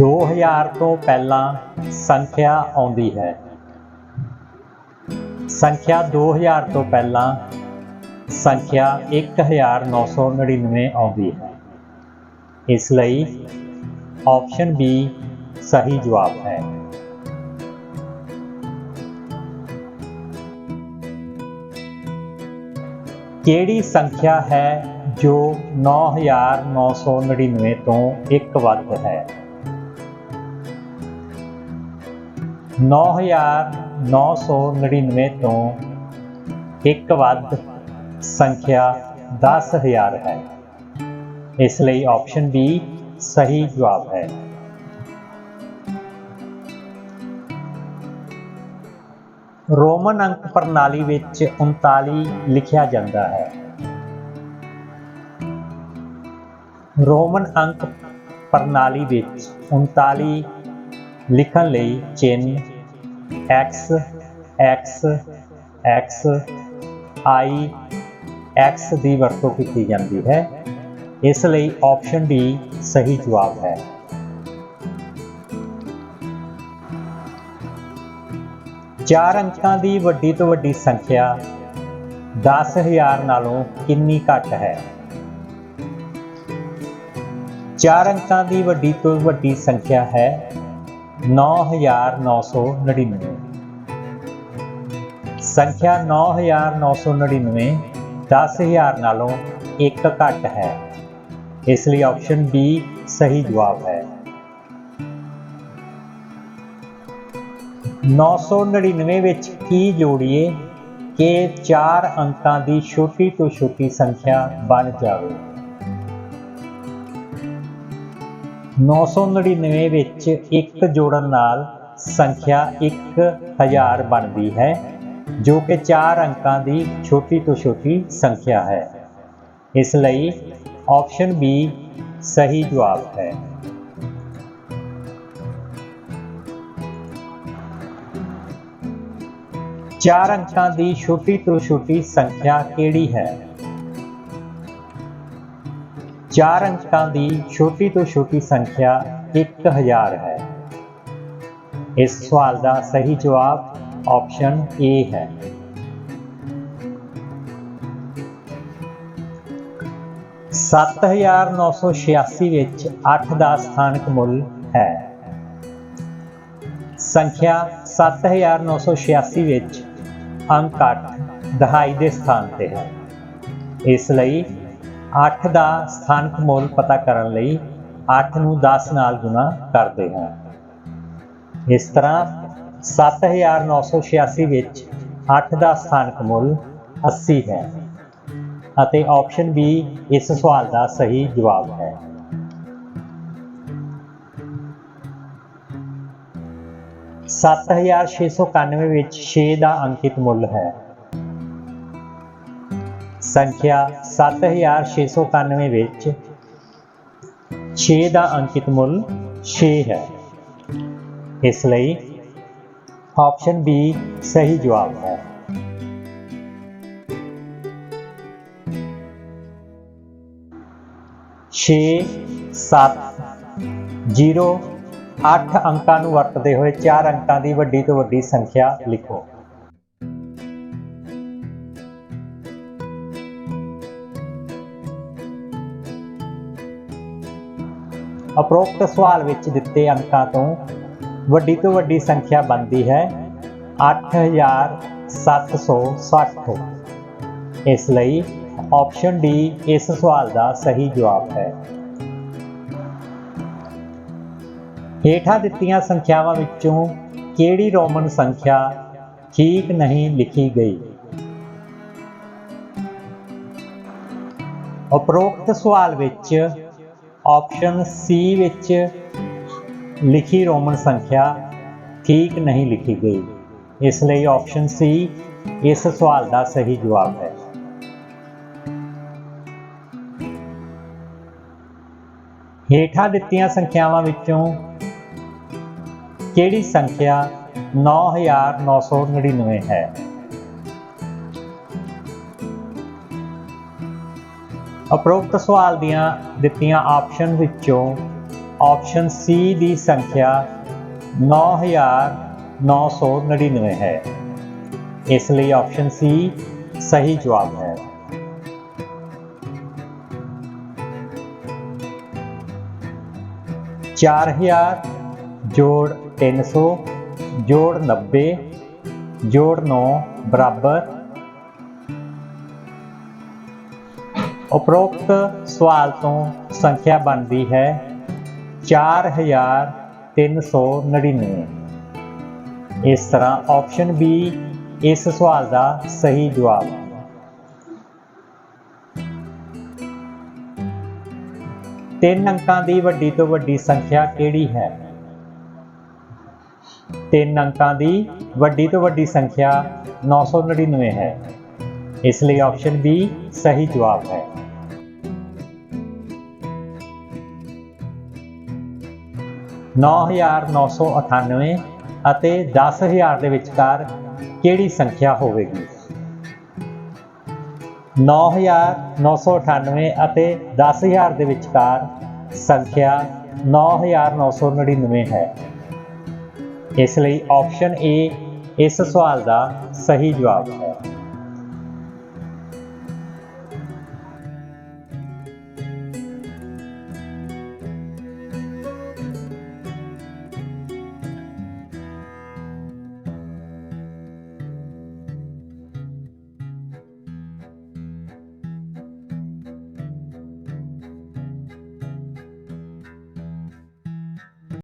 2000 ਤੋਂ ਪਹਿਲਾਂ ਸੰਖਿਆ ਆਉਂਦੀ ਹੈ। ਸੰਖਿਆ 2000 ਤੋਂ ਪਹਿਲਾਂ ਸੰਖਿਆ 1999 ਆਉਂਦੀ ਹੈ। ਇਸ ਲਈ ਆਪਸ਼ਨ ਬੀ ਸਹੀ ਜਵਾਬ ਹੈ। ਕਿਹੜੀ ਸੰਖਿਆ ਹੈ ਜੋ 9999 ਤੋਂ ਇੱਕ ਵੱਧ ਹੈ? 9999 ਤੋਂ ਇੱਕ ਵੱਧ ਸੰਖਿਆ 10000 ਹੈ। ਇਸ ਲਈ ਆਪਸ਼ਨ ਬੀ ਸਹੀ ਜਵਾਬ ਹੈ। ਰੋਮਨ ਅੰਕ ਪ੍ਰਣਾਲੀ ਵਿੱਚ 39 ਲਿਖਿਆ ਜਾਂਦਾ ਹੈ। ਰੋਮਨ ਅੰਕ ਪ੍ਰਣਾਲੀ ਵਿੱਚ 39 ਲਿਖਣ ਲਈ ਚਿੰਨ x x x i x ਦੀ ਵਰਤੋਂ ਕੀਤੀ ਜਾਂਦੀ ਹੈ। ਇਸ ਲਈ ਆਪਸ਼ਨ ਡੀ ਸਹੀ ਜਵਾਬ ਹੈ। ਚਾਰ ਅੰਕਾਂ ਦੀ ਵੱਡੀ ਤੋਂ ਵੱਡੀ ਸੰਖਿਆ 10000 ਨਾਲੋਂ ਕਿੰਨੀ ਘੱਟ ਹੈ? ਚਾਰ ਅੰਕਾਂ ਦੀ ਵੱਡੀ ਤੋਂ ਵੱਡੀ ਸੰਖਿਆ ਹੈ 9999 ਸੰਖਿਆ 9999 10000 ਨਾਲੋਂ ਇੱਕ ਘੱਟ ਹੈ। ਇਸ ਲਈ ਆਪਸ਼ਨ ਬੀ ਸਹੀ ਜਵਾਬ ਹੈ। 999 ਵਿੱਚ ਕੀ ਜੋੜੀਏ ਕਿ ਚਾਰ ਅੰਕਾਂ ਦੀ ਛੋਟੀ ਤੋਂ ਛੋਟੀ ਸੰਖਿਆ ਬਣ ਜਾਵੇ? 999 ਵਿੱਚ ਇੱਕ ਜੋੜਨ ਨਾਲ ਸੰਖਿਆ 1000 ਬਣਦੀ ਹੈ, ਜੋ ਕਿ ਚਾਰ ਅੰਕਾਂ ਦੀ ਛੋਟੀ ਤੋਂ ਛੋਟੀ ਸੰਖਿਆ ਹੈ। ਇਸ ਲਈ ਆਪਸ਼ਨ ਬੀ ਸਹੀ ਜਵਾਬ ਹੈ। ਚਾਰ ਅੰਕਾਂ ਦੀ ਛੋਟੀ ਤੋਂ ਛੋਟੀ ਸੰਖਿਆ ਕਿਹੜੀ ਹੈ? ਚਾਰ ਅੰਕਾਂ ਦੀ ਛੋਟੀ ਤੋਂ ਛੋਟੀ ਸੰਖਿਆ 1000 ਹੈ। ਇਸ ਸਵਾਲ ਦਾ ਸਹੀ ਜਵਾਬ ਆਪਸ਼ਨ ਏ ਹੈ। ਸੱਤ ਹਜ਼ਾਰ ਨੌ ਸੌ ਛਿਆਸੀ ਵਿੱਚ 8 ਦਾ ਸਥਾਨਕ ਮੁੱਲ ਹੈ। ਸੰਖਿਆ 7986 ਵਿੱਚ ਅੰਕ 8 ਦਹਾਈ ਦੇ ਸਥਾਨ ਤੇ ਹੈ। ਇਸ ਲਈ 8 ਦਾ ਸਥਾਨਕ ਮੁੱਲ ਪਤਾ ਕਰਨ ਲਈ 8 ਨੂੰ 10 ਨਾਲ ਗੁਣਾ ਕਰਦੇ ਹਾਂ। ਇਸ ਤਰ੍ਹਾਂ 7986 ਵਿੱਚ 8 ਦਾ ਸਥਾਨਕ ਮੁੱਲ 80 ਹੈ ਅਤੇ ਆਪਸ਼ਨ ਬੀ ਇਸ ਸਵਾਲ ਦਾ ਸਹੀ ਜਵਾਬ ਹੈ। ਸੱਤ ਹਜ਼ਾਰ ਛੇ ਸੌ ਇਕਾਨਵੇਂ ਵਿੱਚ 6 ਦਾ ਅੰਕਿਤ ਮੁੱਲ ਹੈ। ਸੰਖਿਆ 7691 ਵਿੱਚ 6 ਦਾ ਅੰਕਿਤ ਮੁੱਲ 6 ਹੈ। ਇਸ ਲਈ ਆਪਸ਼ਨ ਬੀ ਸਹੀ ਜਵਾਬ ਹੈ। ਛੇ, ਸੱਤ, ਜ਼ੀਰੋ 8 ਅੰਕਾਂ ਨੂੰ ਵਰਤਦੇ ਹੋਏ 4 ਅੰਕਾਂ ਦੀ ਵੱਡੀ ਤੋਂ ਵੱਡੀ ਸੰਖਿਆ ਲਿਖੋ। ਉਪਰੋਕਤ ਸਵਾਲ ਵਿੱਚ ਦਿੱਤੇ ਅੰਕਾਂ ਤੋਂ ਵੱਡੀ ਤੋਂ ਵੱਡੀ ਸੰਖਿਆ ਬਣਦੀ ਹੈ 8760 ਇਸ ਲਈ ਆਪਸ਼ਨ ਡੀ ਇਸ ਸਵਾਲ ਦਾ ਸਹੀ ਜਵਾਬ ਹੈ। ਹੇਠਾਂ ਦਿੱਤੀਆਂ ਸੰਖਿਆਵਾਂ ਵਿੱਚੋਂ ਕਿਹੜੀ ਰੋਮਨ ਸੰਖਿਆ ਠੀਕ ਨਹੀਂ ਲਿਖੀ ਗਈ? ਉਪਰੋਕਤ ਸਵਾਲ ਵਿੱਚ ਆਪਸ਼ਨ ਸੀ ਵਿੱਚ ਲਿਖੀ ਰੋਮਨ ਸੰਖਿਆ ਠੀਕ ਨਹੀਂ ਲਿਖੀ ਗਈ। ਇਸ ਲਈ ਆਪਸ਼ਨ ਸੀ ਇਸ ਸਵਾਲ ਦਾ ਸਹੀ ਜਵਾਬ ਹੈ। ਹੇਠਾਂ ਦਿੱਤੀਆਂ ਸੰਖਿਆਵਾਂ ਵਿੱਚੋਂ ਕਿਹੜੀ ਸੰਖਿਆ 9999 ਹੈ? ਉਪਰੋਕਤ ਸਵਾਲ ਦੀਆਂ ਦਿੱਤੀਆਂ ਆਪਸ਼ਨ ਵਿੱਚੋਂ ਆਪਸ਼ਨ ਸੀ ਦੀ ਸੰਖਿਆ 9999 ਹੈ। ਇਸ ਲਈ ਆਪਸ਼ਨ ਸੀ ਸਹੀ ਜਵਾਬ ਹੈ। ਚਾਰ ਹਜ਼ਾਰ ਜੋੜ 300 ਜੋੜ 90 ਜੋੜ 9 ਬਰਾਬਰ ਉਪਰੋਕਤ ਸਵਾਲ ਤੋਂ ਸੰਖਿਆ ਬਣਦੀ ਹੈ 4399 ਇਸ ਤਰ੍ਹਾਂ ਆਪਸ਼ਨ ਬੀ ਇਸ ਸਵਾਲ ਦਾ ਸਹੀ ਜਵਾਬ ਹੈ। ਤਿੰਨ ਅੰਕਾਂ ਦੀ ਵੱਡੀ ਤੋਂ ਵੱਡੀ ਸੰਖਿਆ ਕਿਹੜੀ ਹੈ? ਤਿੰਨ ਅੰਕਾਂ ਦੀ ਵੱਡੀ ਤੋਂ ਵੱਡੀ ਸੰਖਿਆ 999 ਹੈ। ਇਸ ਲਈ ਆਪਸ਼ਨ ਬੀ ਸਹੀ ਜਵਾਬ ਹੈ। ਨੌ ਹਜ਼ਾਰ ਨੌ ਸੌ ਅਠਾਨਵੇਂ ਅਤੇ 10000 ਦੇ ਵਿਚਕਾਰ ਕਿਹੜੀ ਸੰਖਿਆ ਹੋਵੇਗੀ? 9998 ਅਤੇ 10000 ਦੇ ਵਿਚਕਾਰ ਸੰਖਿਆ 9999 ਹੈ। ਇਸ ਲਈ ਆਪਸ਼ਨ A ਇਸ ਸਵਾਲ ਦਾ ਸਹੀ ਜਵਾਬ ਹੈ।